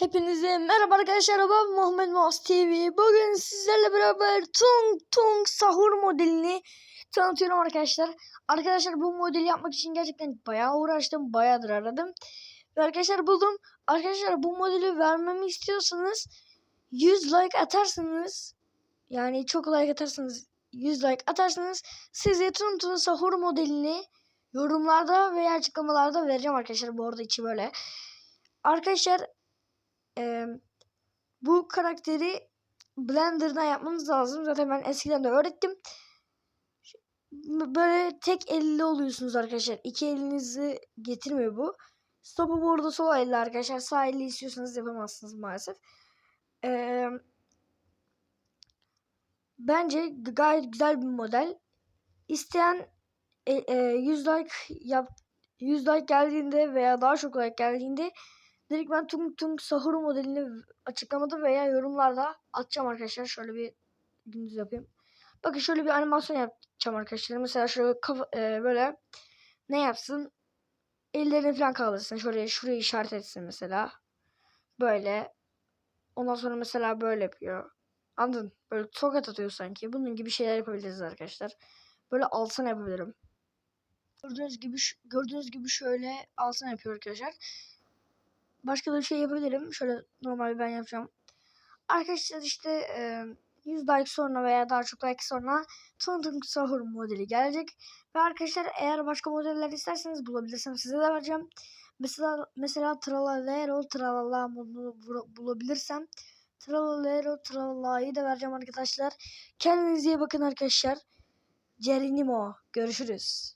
Hepinize merhaba arkadaşlar ben Muhammed Mouse TV. Bugün sizlerle beraber Tung Tung Sahur modelini tanıtıyorum arkadaşlar. Arkadaşlar bu modeli yapmak için gerçekten bayağı uğraştım. Bayağıdır aradım. Ve arkadaşlar buldum. Arkadaşlar bu modeli vermemi istiyorsanız 100 like atarsanız yani çok like atarsanız 100 like atarsanız size Tung Tung Sahur modelini yorumlarda veya açıklamalarda vereceğim arkadaşlar. Bu arada içi böyle. Arkadaşlar ee, bu karakteri Blender'dan yapmanız lazım. Zaten ben eskiden de öğrettim. Böyle tek elli oluyorsunuz arkadaşlar. İki elinizi getirmiyor bu. Stop'u bu arada sol elle arkadaşlar. Sağ elli istiyorsanız yapamazsınız maalesef. Ee, bence gayet güzel bir model. İsteyen e, e, 100 like yap 100 like geldiğinde veya daha çok like geldiğinde Direkt ben Tung Tung Sahur modelini açıklamada veya yorumlarda atacağım arkadaşlar. Şöyle bir gündüz yapayım. Bakın şöyle bir animasyon yapacağım arkadaşlar. Mesela şöyle kafa, e, böyle ne yapsın? Ellerini falan kaldırsın. Şöyle şurayı işaret etsin mesela. Böyle. Ondan sonra mesela böyle yapıyor. Anladın? Böyle tokat atıyor sanki. Bunun gibi şeyler yapabiliriz arkadaşlar. Böyle altına yapabilirim. Gördüğünüz gibi gördüğünüz gibi şöyle altına yapıyor arkadaşlar başka bir şey yapabilirim. Şöyle normal ben yapacağım. Arkadaşlar işte e, 100 like sonra veya daha çok like sonra Tung Sahur modeli gelecek. Ve arkadaşlar eğer başka modeller isterseniz bulabilirsem size de vereceğim. Mesela mesela Tralalero Tralala modunu bulabilirsem Tralalero Tralala'yı da vereceğim arkadaşlar. Kendinize iyi bakın arkadaşlar. Cerinimo. Görüşürüz.